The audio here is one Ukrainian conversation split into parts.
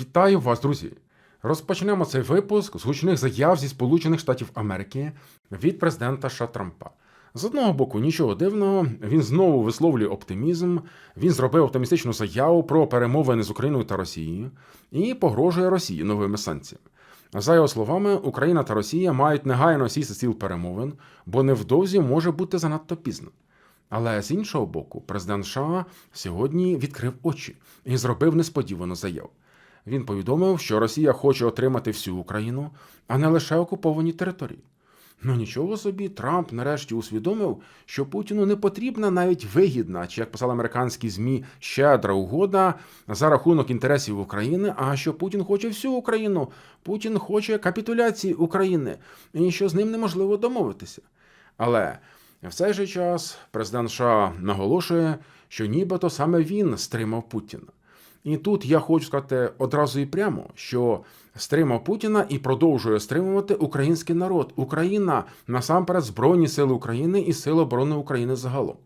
Вітаю вас, друзі! Розпочнемо цей випуск з гучних заяв зі Сполучених Штатів Америки від президента США Трампа. З одного боку, нічого дивного, він знову висловлює оптимізм. Він зробив оптимістичну заяву про перемовини з Україною та Росією і погрожує Росії новими санкціями. За його словами, Україна та Росія мають негайно сісти стіл перемовин, бо невдовзі може бути занадто пізно. Але з іншого боку, президент США сьогодні відкрив очі і зробив несподівану заяву. Він повідомив, що Росія хоче отримати всю Україну, а не лише окуповані території. Ну нічого собі, Трамп нарешті усвідомив, що Путіну не потрібна навіть вигідна, чи як писали американські змі, щедра угода за рахунок інтересів України. А що Путін хоче всю Україну, Путін хоче капітуляції України, і що з ним неможливо домовитися. Але в цей же час президент США наголошує, що нібито саме він стримав Путіна. І тут я хочу сказати одразу і прямо, що стримав Путіна і продовжує стримувати український народ. Україна насамперед Збройні Сили України і Сили оборони України загалом.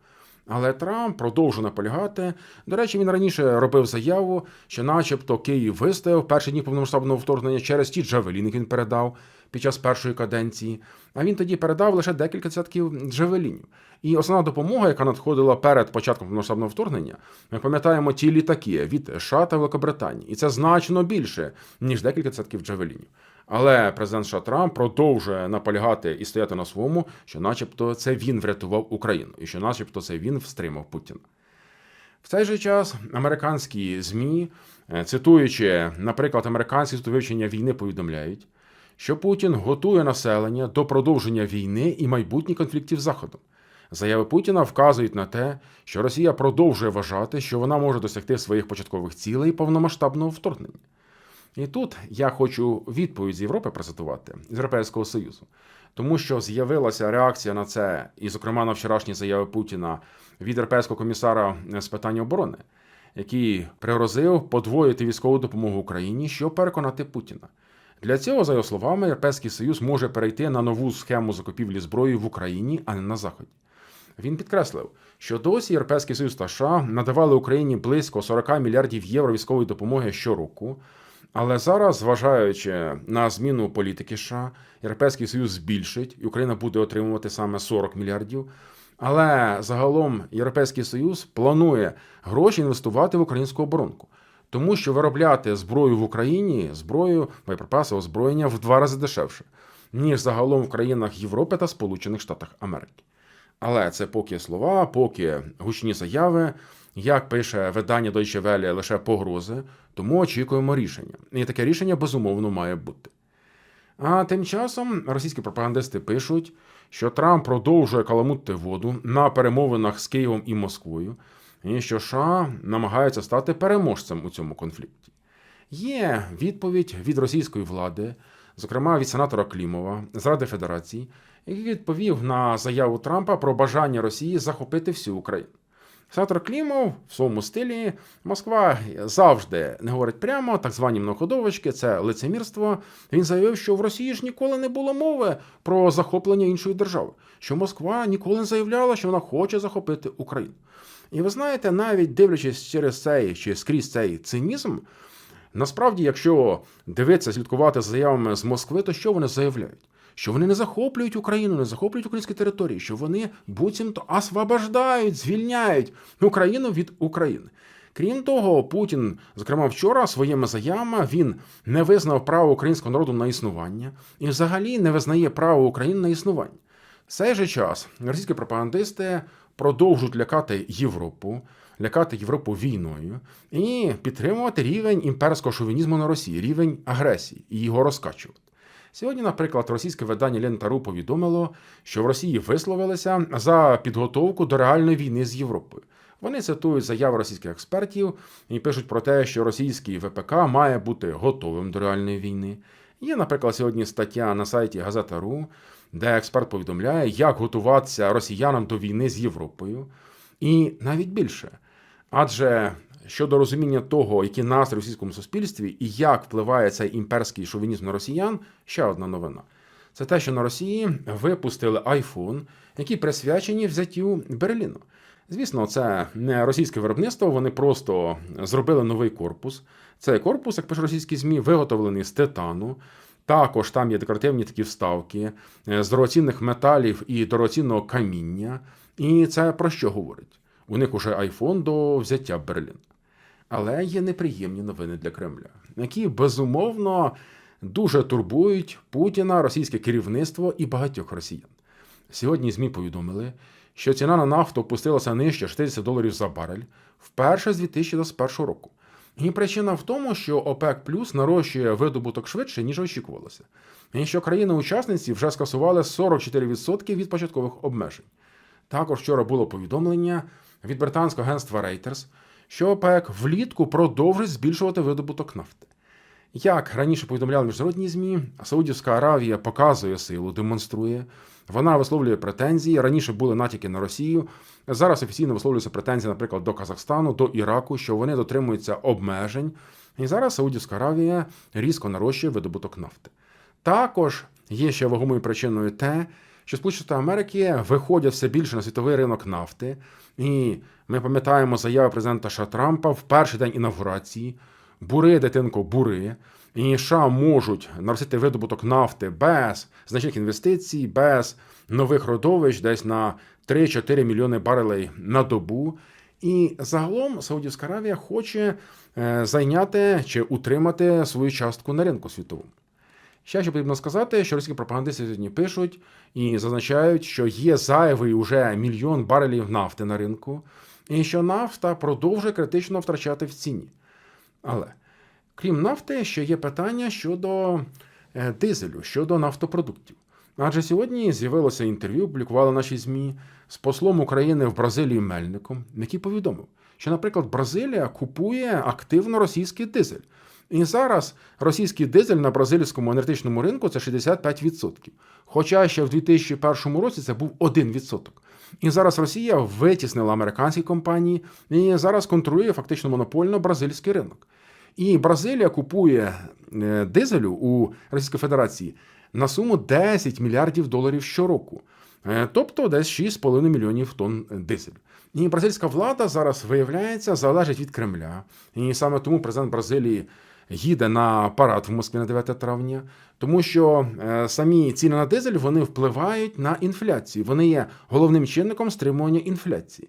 Але Трамп продовжує наполягати. До речі, він раніше робив заяву, що, начебто, Київ вистояв перші дні повномасштабного вторгнення через ті джавеліни, він передав під час першої каденції. А він тоді передав лише декілька десятків джавелінів. І основна допомога, яка надходила перед початком повномасштабного вторгнення, ми пам'ятаємо ті літаки від США та Великобританії, і це значно більше ніж декілька десятків джавелінів. Але президент США Трамп продовжує наполягати і стояти на своєму, що, начебто, це він врятував Україну, і що, начебто, це він встримав Путіна. В цей же час американські ЗМІ, е, цитуючи, наприклад, американські вивчення війни, повідомляють, що Путін готує населення до продовження війни і майбутніх конфліктів з Заходом. Заяви Путіна вказують на те, що Росія продовжує вважати, що вона може досягти своїх початкових цілей повномасштабного вторгнення. І тут я хочу відповідь з Європи процитувати з Європейського Союзу, тому що з'явилася реакція на це, і, зокрема, на вчорашні заяви Путіна від Європейського комісара з питань оборони, який пригрозив подвоїти військову допомогу Україні, щоб переконати Путіна. Для цього, за його словами, Європейський Союз може перейти на нову схему закупівлі зброї в Україні, а не на Заході. Він підкреслив, що досі Європейський Союз та США надавали Україні близько 40 мільярдів євро військової допомоги щороку. Але зараз, зважаючи на зміну політики США, Європейський Союз збільшить, і Україна буде отримувати саме 40 мільярдів. Але загалом Європейський Союз планує гроші інвестувати в українську оборонку, тому що виробляти зброю в Україні, зброю, боєприпаси, озброєння в два рази дешевше, ніж загалом в країнах Європи та Сполучених Штатах Америки. Але це поки слова, поки гучні заяви. Як пише видання Deutsche Welle, лише погрози, тому очікуємо рішення. І таке рішення безумовно має бути. А тим часом російські пропагандисти пишуть, що Трамп продовжує каламутити воду на перемовинах з Києвом і Москвою, і що США намагаються стати переможцем у цьому конфлікті. Є відповідь від російської влади, зокрема від сенатора Клімова з Ради Федерації, який відповів на заяву Трампа про бажання Росії захопити всю Україну. Сенатор Клімов в своєму стилі Москва завжди не говорить прямо, так звані многоходовочки, це лицемірство. Він заявив, що в Росії ж ніколи не було мови про захоплення іншої держави, що Москва ніколи не заявляла, що вона хоче захопити Україну. І ви знаєте, навіть дивлячись через цей чи скрізь цей цинізм, насправді, якщо дивитися, слідкувати за заявами з Москви, то що вони заявляють? Що вони не захоплюють Україну, не захоплюють українські території, що вони буцімто освобождають, звільняють Україну від України. Крім того, Путін, зокрема вчора, своїми заявами він не визнав право українського народу на існування і взагалі не визнає право України на існування. В цей же час російські пропагандисти продовжують лякати Європу, лякати Європу війною і підтримувати рівень імперського шовінізму на Росії, рівень агресії і його розкачувати. Сьогодні, наприклад, російське видання Лентару повідомило, що в Росії висловилися за підготовку до реальної війни з Європою. Вони цитують заяви російських експертів і пишуть про те, що російський ВПК має бути готовим до реальної війни. Є, наприклад, сьогодні стаття на сайті Газета.ру, де експерт повідомляє, як готуватися росіянам до війни з Європою, і навіть більше. Адже щодо розуміння того, які настрої в російському суспільстві і як впливає цей імперський шовінізм на росіян, ще одна новина. Це те, що на Росії випустили iPhone, які присвячені взяттю Берліну. Звісно, це не російське виробництво, вони просто зробили новий корпус. Цей корпус, як пише російські ЗМІ, виготовлений з титану. Також там є декоративні такі вставки е, з дорогоцінних металів і дорогоцінного каміння. І це про що говорить? У них уже айфон до взяття Берліна. Але є неприємні новини для Кремля, які безумовно дуже турбують Путіна, російське керівництво і багатьох росіян. Сьогодні ЗМІ повідомили, що ціна на нафту опустилася нижче 60 доларів за барель вперше з 2021 року. І причина в тому, що ОПЕК Плюс нарощує видобуток швидше, ніж очікувалося, і що країни-учасниці вже скасували 44% від початкових обмежень. Також вчора було повідомлення від британського агентства Reuters, що ОПЕК влітку продовжить збільшувати видобуток нафти. Як раніше повідомляли міжнародні ЗМІ, Саудівська Аравія показує силу, демонструє. Вона висловлює претензії. Раніше були натяки на Росію. Зараз офіційно висловлюються претензії, наприклад, до Казахстану, до Іраку, що вони дотримуються обмежень. І зараз Саудівська Аравія різко нарощує видобуток нафти. Також є ще вагомою причиною те, що Сполучені Америки виходять все більше на світовий ринок нафти. І ми пам'ятаємо заяви президента США Трампа в перший день інавгурації. Бури, дитинко, бури. І США можуть наростити видобуток нафти без значних інвестицій, без нових родовищ, десь на 3-4 мільйони барелей на добу. І загалом Саудівська Аравія хоче е, зайняти чи утримати свою частку на ринку світовому. Ще що потрібно сказати, що російські пропагандисти сьогодні пишуть і зазначають, що є зайвий уже мільйон барелів нафти на ринку, і що нафта продовжує критично втрачати в ціні. Але крім нафти, ще є питання щодо е, дизелю, щодо нафтопродуктів. Адже сьогодні з'явилося інтерв'ю, публікували наші ЗМІ з послом України в Бразилії Мельником, який повідомив, що, наприклад, Бразилія купує активно російський дизель. І зараз російський дизель на бразильському енергетичному ринку це 65%. Хоча ще в 2001 році це був 1%. І зараз Росія витіснила американські компанії і зараз контролює фактично монопольно бразильський ринок. І Бразилія купує е, дизелю у Російській Федерації на суму 10 мільярдів доларів щороку, Е, тобто десь 6,5 мільйонів тонн дизелю. І бразильська влада зараз виявляється залежить від Кремля. І саме тому президент Бразилії їде на парад в Москві на 9 травня, тому що е, самі ціни на дизель вони впливають на інфляцію. Вони є головним чинником стримування інфляції.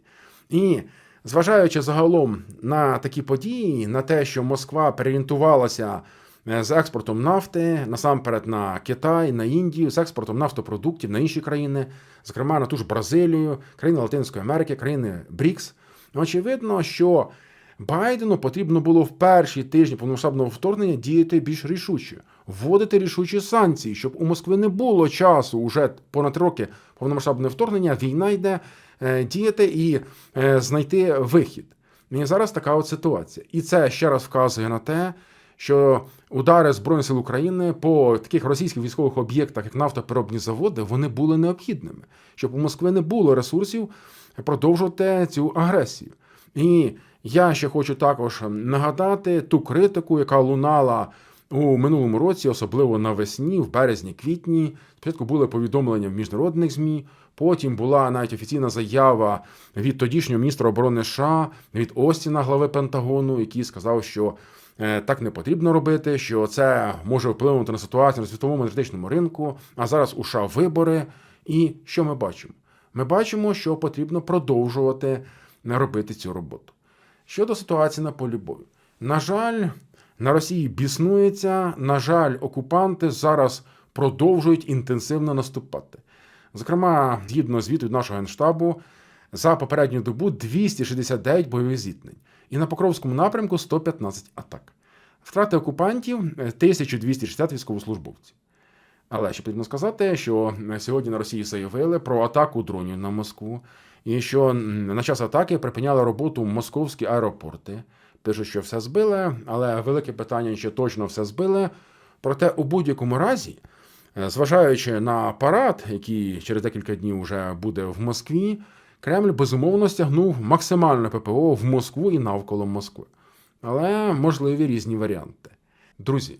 І зважаючи загалом на такі події, на те, що Москва переорієнтувалася е, з експортом нафти, насамперед на Китай, на Індію, з експортом нафтопродуктів на інші країни, зокрема на ту ж Бразилію, країни Латинської Америки, країни БРІКС. Очевидно, що Байдену потрібно було в перші тижні повномасштабного вторгнення діяти більш рішуче, вводити рішучі санкції, щоб у Москви не було часу уже понад роки повномасштабне вторгнення, війна йде е, діяти і е, знайти вихід. І зараз така от ситуація. І це ще раз вказує на те, що удари Збройних сил України по таких російських військових об'єктах, як нафтопереробні заводи, вони були необхідними, щоб у Москви не було ресурсів продовжувати цю агресію. І я ще хочу також нагадати ту критику, яка лунала у минулому році, особливо навесні, в березні-квітні. Спочатку були повідомлення в міжнародних ЗМІ. Потім була навіть офіційна заява від тодішнього міністра оборони США, від Остіна, глави Пентагону, який сказав, що е, так не потрібно робити, що це може вплинути на ситуацію на світовому енергетичному ринку. А зараз у США вибори. І що ми бачимо? Ми бачимо, що потрібно продовжувати робити цю роботу. Щодо ситуації на полі бою, на жаль, на Росії біснується. На жаль, окупанти зараз продовжують інтенсивно наступати. Зокрема, згідно звіту від нашого генштабу, за попередню добу 269 бойових зіткнень. І на Покровському напрямку 115 атак. Втрати окупантів 1260 військовослужбовців. Але ще потрібно сказати, що сьогодні на Росії заявили про атаку дронів на Москву, і що на час атаки припиняли роботу московські аеропорти. Пишуть, що все збили, але велике питання, чи точно все збили. Проте у будь-якому разі, е, зважаючи на парад, який через декілька днів вже буде в Москві, Кремль безумовно стягнув максимальне ППО в Москву і навколо Москви. Але можливі різні варіанти. Друзі,